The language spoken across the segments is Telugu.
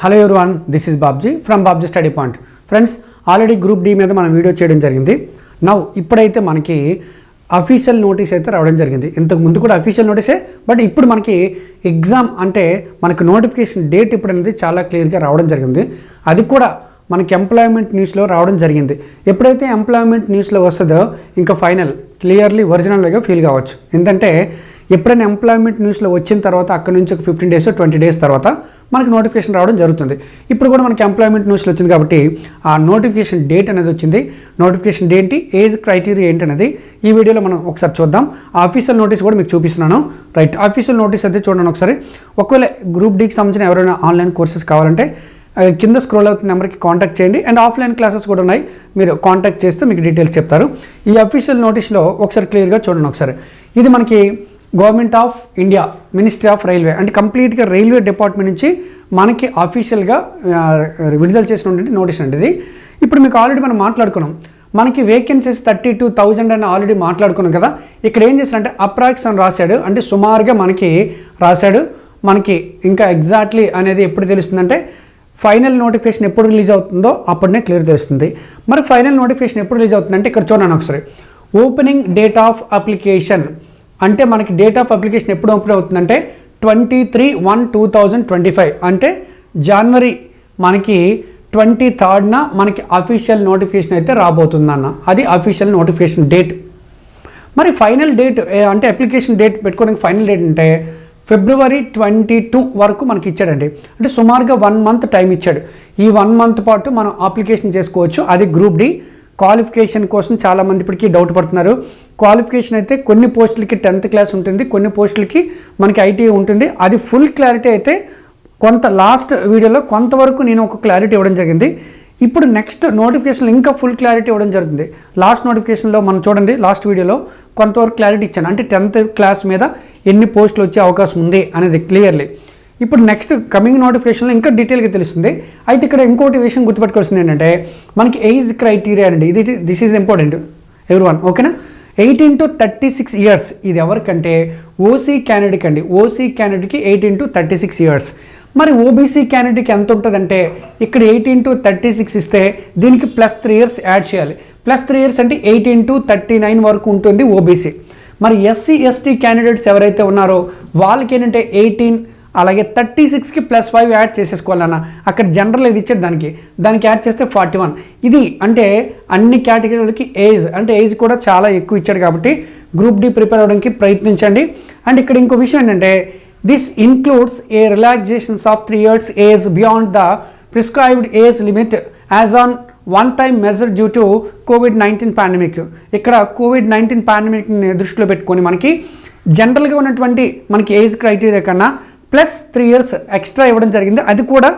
Hello one this is Babji from Babji study point friends already group D మీద మనం వీడియో చేయడం జరిగింది. నవ్ ఇప్పుడైతే మనకి అఫీషియల్ నోటీస్ అయితే రావడం జరిగింది. ఇంతకు ముందు కూడా అఫీషియల్ నోటీసే బట్ ఇప్పుడు మనకి ఎగ్జామ్ అంటే మనకి నోటిఫికేషన్ డేట్ ఇప్పుడు అనేది చాలా క్లియర్గా రావడం జరిగింది. అది కూడా మనకి ఎంప్లాయ్మెంట్ న్యూస్లో రావడం జరిగింది. ఎప్పుడైతే ఎంప్లాయ్మెంట్ న్యూస్లో వస్తుందో ఇంకా ఫైనల్ క్లియర్లీ ఒరిజినల్గా ఫీల్ కావచ్చు. ఎందుకంటే ఎప్పుడైనా ఎంప్లాయ్మెంట్ న్యూస్లో వచ్చిన తర్వాత అక్కడ నుంచి ఒక ఫిఫ్టీన్ డేస్ ట్వంటీ డేస్ తర్వాత మనకి నోటిఫికేషన్ రావడం జరుగుతుంది. ఇప్పుడు కూడా మనకి ఎంప్లాయ్మెంట్ న్యూస్లో వచ్చింది కాబట్టి ఆ నోటిఫికేషన్ డేట్ అనేది వచ్చింది. నోటిఫికేషన్ డేట్ ఏజ్ క్రైటీరియా ఏంటనేది ఈ వీడియోలో మనం ఒకసారి చూద్దాం. ఆ ఆఫీషియల్ నోటీస్ కూడా మీకు చూపిస్తున్నాను. రైట్ ఆఫీషియల్ నోటీస్ అయితే చూడండి ఒకసారి. ఒకవేళ గ్రూప్ డీకి సంబంధించిన ఎవరైనా ఆన్లైన్ కోర్సెస్ కావాలంటే కింద స్క్రోల్ అవుతున్న నెంబర్కి కాంటాక్ట్ చేయండి. అండ్ ఆఫ్లైన్ క్లాసెస్ కూడా ఉన్నాయి. మీరు కాంటాక్ట్ చేస్తే మీకు డీటెయిల్స్ చెప్తారు. ఈ అఫీషియల్ నోటీస్లో ఒకసారి క్లియర్గా చూడండి ఒకసారి. ఇది మనకి government of India ministry of railway అంటే కంప్లీట్గా రైల్వే డిపార్ట్మెంట్ నుంచి మనకి అఫీషియల్గా విడుదల చేసినటువంటి నోటీస్ అండి ఇది. ఇప్పుడు మీకు ఆల్రెడీ మనం మాట్లాడుకున్నాం. మనకి వేకెన్సీస్ థర్టీ టూ థౌజండ్ అని ఆల్రెడీ మాట్లాడుకున్నాం కదా. ఇక్కడ ఏం చేశారంటే అప్రాక్స్ అని రాశాడు. అంటే సుమారుగా మనకి రాశాడు. మనకి ఇంకా ఎగ్జాక్ట్లీ అనేది ఎప్పుడు తెలుస్తుందంటే ఫైనల్ నోటిఫికేషన్ ఎప్పుడు రిలీజ్ అవుతుందో అప్పుడనే క్లియర్ చేస్తుంది మరి ఫైనల్ నోటిఫికేషన్ ఎప్పుడు రిలీజ్ అవుతుందంటే ఇక్కడ చూడండి ఒకసారి. ఓపెనింగ్ డేట్ ఆఫ్ అప్లికేషన్ అంటే మనకి డేట్ ఆఫ్ అప్లికేషన్ ఎప్పుడు ఓపెన్ అవుతుందంటే twenty three one two thousand twenty five. అంటే జనవరి మనకి ట్వంటీ థర్డ్న మనకి అఫీషియల్ నోటిఫికేషన్ అయితే రాబోతుందన్న. అది అఫీషియల్ నోటిఫికేషన్ డేట్. మరి ఫైనల్ డేట్ అంటే అప్లికేషన్ డేట్ పెట్టుకోవడానికి ఫైనల్ డేట్ అంటే ఫిబ్రవరి ట్వంటీ టూ వరకు మనకి ఇచ్చాడండి అంటే సుమారుగా వన్ మంత్ టైం ఇచ్చాడు. ఈ వన్ మంత్ పాటు మనం అప్లికేషన్ చేసుకోవచ్చు. అది గ్రూప్ డి. క్వాలిఫికేషన్ కోసం చాలామంది ఇప్పటికీ డౌట్ పడుతున్నారు. క్వాలిఫికేషన్ అయితే కొన్ని పోస్టులకి టెన్త్ క్లాస్ ఉంటుంది కొన్ని పోస్టులకి మనకి ఐటీఐ ఉంటుంది. అది ఫుల్ క్లారిటీ అయితే కొంత లాస్ట్ వీడియోలో కొంతవరకు నేను ఒక క్లారిటీ ఇవ్వడం జరిగింది. ఇప్పుడు నెక్స్ట్ నోటిఫికేషన్ ఇంకా ఫుల్ క్లారిటీ ఇవ్వడం జరుగుతుంది. లాస్ట్ నోటిఫికేషన్లో మనం చూడండి లాస్ట్ వీడియోలో కొంతవరకు క్లారిటీ ఇచ్చాను. అంటే టెన్త్ క్లాస్ మీద ఎన్ని పోస్టులు వచ్చే అవకాశం ఉంది అనేది క్లియర్లీ. ఇప్పుడు నెక్స్ట్ కమింగ్ నోటిఫికేషన్లో ఇంకా డీటెయిల్గా తెలుస్తుంది. అయితే ఇక్కడ ఇంకోటి విషయం గుర్తుపెట్టుకోవాల్సింది ఏంటంటే మనకి ఏజ్ క్రైటీరియా అండి. ఇది దిస్ ఈజ్ ఇంపార్టెంట్. ఎవరి వన్ ఓకేనా eighteen to thirty six years ఇది ఎవరికంటే? ఓసీ క్యాండిడేట్ అండి. OC క్యాండిడేట్కి eighteen to thirty six years మరి ఓబీసీ క్యాండిడేట్కి ఎంత ఉంటుందంటే ఇక్కడ ఎయిటీన్ టు థర్టీ సిక్స్ ఇస్తే దీనికి ప్లస్ త్రీ ఇయర్స్ యాడ్ చేయాలి. ప్లస్ త్రీ ఇయర్స్ అంటే ఎయిటీన్ టు థర్టీ నైన్ వరకు ఉంటుంది ఓబీసీ మరి ఎస్సీ ఎస్టీ క్యాండిడేట్స్ ఎవరైతే ఉన్నారో వాళ్ళకి ఏంటంటే ఎయిటీన్ అలాగే థర్టీ సిక్స్కి ప్లస్ ఫైవ్ యాడ్ చేసేసుకోవాలన్న. అక్కడ జనరల్ ఇది ఇచ్చాడు దానికి? దానికి యాడ్ చేస్తే ఫార్టీ వన్. ఇది అంటే అన్ని కేటగిరీలకి ఏజ్ అంటే ఏజ్ కూడా చాలా ఎక్కువ ఇచ్చాడు కాబట్టి గ్రూప్ డి ప్రిపేర్ అవ్వడానికి ప్రయత్నించండి. అండ్ ఇక్కడ ఇంకో విషయం ఏంటంటే this includes a relaxations of three years age beyond the prescribed age limit as on one time measure due to covid nineteen pandemic ఇక్కడ కోవిడ్ నైన్టీన్ పాండమిక్ని దృష్టిలో పెట్టుకొని మనకి జనరల్గా ఉన్నటువంటి మనకి ఏజ్ క్రైటీరియా కన్నా ప్లస్ త్రీ ఇయర్స్ ఎక్స్ట్రా ఇవ్వడం జరిగింది. అది కూడా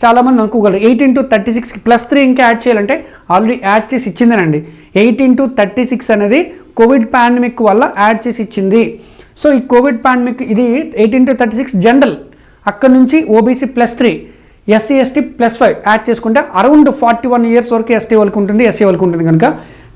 చాలామంది అనుకోగలరు. ఎయిటీన్ టు థర్టీ సిక్స్కి ప్లస్ త్రీ ఇంకా యాడ్ చేయాలంటే ఆల్రెడీ యాడ్ చేసి ఇచ్చిందేనండి. ఎయిటీన్ టు థర్టీ సిక్స్ అనేది కోవిడ్ పాండమిక్ వల్ల యాడ్ చేసి ఇచ్చింది. సో ఈ కోవిడ్ పాండమిక్ ఇది eighteen to thirty six general అక్కడ నుంచి OBC plus three SC ST plus five add చేసుకుంటే అరౌండ్ ఫార్టీ వన్ ఇయర్స్ వరకు ఎస్టీ వాళ్ళకి ఉంటుంది ఎస్సీ వాళ్ళకి ఉంటుంది కనుక.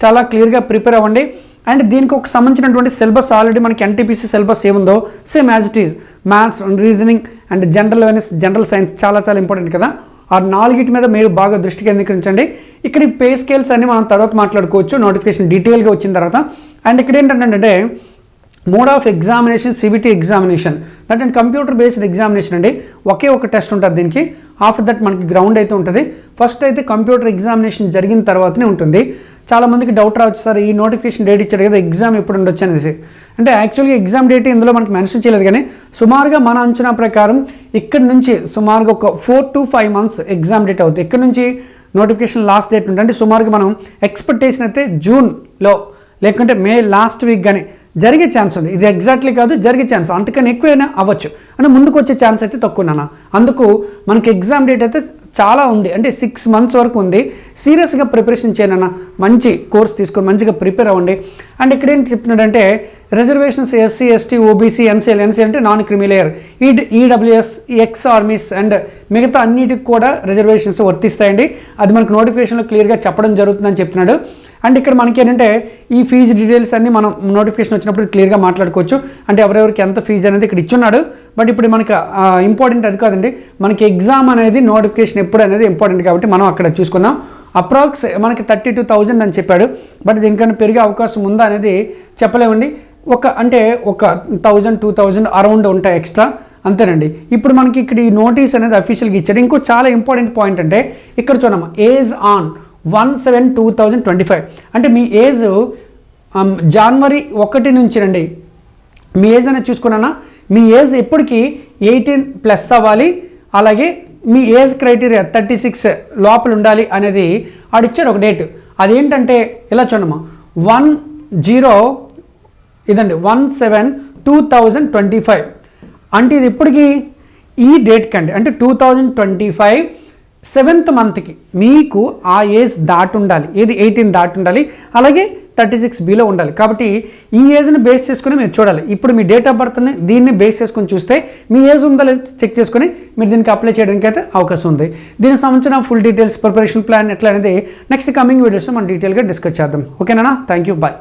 చాలా క్లియర్గా ప్రిపేర్ అవ్వండి. అండ్ దీనికి ఒక సంబంధించినటువంటి సిలబస్ ఆల్రెడీ మనకి ఎన్టీపీసీ సిలబస్ ఏముందో same as it is maths reasoning and general awareness general science చాలా చాలా ఇంపార్టెంట్ కదా. ఆ నాలుగిటి మీద మీరు బాగా దృష్టి కేంద్రీకరించండి. ఇక్కడ ఈ పే స్కేల్స్ అన్ని మనం తర్వాత మాట్లాడుకోవచ్చు నోటిఫికేషన్ డీటెయిల్గా వచ్చిన తర్వాత. అండ్ ఇక్కడ ఏంటంటే mode of examination CBT examination. That and computer based examination అండి. ఒకే ఒక టెస్ట్ ఉంటుంది దీనికి. ఆఫ్టర్ దట్ మనకి గ్రౌండ్ అయితే ఉంటుంది. ఫస్ట్ అయితే కంప్యూటర్ ఎగ్జామినేషన్ జరిగిన తర్వాతనే ఉంటుంది. చాలా మందికి డౌట్ రావచ్చు సార్ ఈ నోటిఫికేషన్ డేట్ ఇచ్చారు కదా ఎగ్జామ్ ఎప్పుడు ఉండొచ్చు? అనేసి. అంటే యాక్చువల్గా ఎగ్జామ్ డేట్ ఇందులో మనకి మెన్షన్ చేయలేదు కానీ సుమారుగా మన అంచనా ప్రకారం ఇక్కడ నుంచి సుమారుగా ఒక four to five months exam date అవుతుంది ఇక్కడ నుంచి? నోటిఫికేషన్ లాస్ట్ డేట్ ఉంటుంది అంటే సుమారుగా మనం ఎక్స్పెక్టేషన్ అయితే జూన్లో లేకుంటే మే లాస్ట్ వీక్ కానీ జరిగే ఛాన్స్ ఉంది. ఇది ఎగ్జాక్ట్లీ కాదు జరిగే ఛాన్స్ అంతకన్నా ఎక్కువైనా అవ్వచ్చు. అంటే ముందుకు వచ్చే ఛాన్స్ అయితే తక్కువ నాన్న. అందుకు మనకి ఎగ్జామ్ డేట్ అయితే చాలా ఉంది. అంటే సిక్స్ మంత్స్ వరకు ఉంది. సీరియస్గా ప్రిపరేషన్ చేయనన్న మంచి కోర్స్ తీసుకొని మంచిగా ప్రిపేర్ అవ్వండి. అండ్ ఇక్కడ ఏం చెప్తున్నాడంటే reservations SC ST OBC NCL NC అంటే నాన్ క్రిమిలేయర్ ఈ ఈడబ్ల్యూఎస్ ఎక్స్ ఆర్మీస్ అండ్ మిగతా అన్నిటికి కూడా రిజర్వేషన్స్ వర్తిస్తాయండి. అది మనకు నోటిఫికేషన్లో క్లియర్గా చెప్పడం జరుగుతుందని చెప్తున్నాడు. అండ్ ఇక్కడ మనకి ఏంటంటే ఈ ఫీజు డీటెయిల్స్ అన్ని మనం నోటిఫికేషన్ వచ్చినప్పుడు క్లియర్గా మాట్లాడుకోవచ్చు. అంటే ఎవరెవరికి ఎంత ఫీజు అనేది ఇక్కడ ఇచ్చున్నాడు. బట్ ఇప్పుడు మనకి ఇంపార్టెంట్ అది కాదండి. మనకి ఎగ్జామ్ అనేది నోటిఫికేషన్ ఎప్పుడు అనేది ఇంపార్టెంట్ కాబట్టి మనం అక్కడ చూసుకుందాం. అప్రాక్స్ మనకి థర్టీ టూ థౌజండ్ అని చెప్పాడు. బట్ దీనికన్నా పెరిగే అవకాశం ఉందా అనేది చెప్పలేమండి. ఒక అంటే ఒక థౌజండ్ టూ థౌజండ్ అరౌండ్ ఉంటాయి ఎక్స్ట్రా అంతేనండి. ఇప్పుడు మనకి ఇక్కడ ఈ నోటీస్ అనేది అఫీషియల్గా ఇచ్చాడు. ఇంకో చాలా ఇంపార్టెంట్ పాయింట్ అంటే ఇక్కడ చూడమ్మా age on one seven two thousand twenty five అంటే మీ ఏజ్ um, జనవరి ఒకటి నుంచి రండి. మీ ఏజ్ అనేది చూసుకున్నానా మీ ఏజ్ ఎప్పటికీ ఎయిటీన్ ప్లస్ అవ్వాలి. అలాగే మీ ఏజ్ క్రైటీరియా థర్టీ సిక్స్ లోపల ఉండాలి అనేది ఆడిచ్చారు ఒక డేట్. అదేంటంటే ఇలా చూడమ్మా. వన్ జీరో ఇదండి one seven two thousand twenty five అంటే ఇది ఇప్పటికీ ఈ డేట్కి అండి అంటే two thousand twenty five seventh మంత్కి మీకు ఆ ఏజ్ దాటి ఉండాలి. ఏది ఎయిటీన్ దాటి ఉండాలి అలాగే థర్టీ సిక్స్ బీలో ఉండాలి. కాబట్టి ఈ ఏజ్ని బేస్ చేసుకుని మీరు చూడాలి. ఇప్పుడు మీ డేట్ ఆఫ్ బర్త్ని దీన్ని బేస్ చేసుకుని చూస్తే మీ ఏజ్ ఉందా లేదా చెక్ చేసుకుని మీరు దీనికి అప్లై చేయడానికి అయితే అవకాశం ఉంది. దీనికి సంబంధించిన ఫుల్ డీటెయిల్స్ ప్రిపరేషన్ ప్లాన్ ఎట్లా అనేది నెక్స్ట్ కమింగ్ వీడియోస్లో మనం డీటెయిల్గా డిస్కస్ చేద్దాం. ఓకేనా థ్యాంక్ యూ బాయ్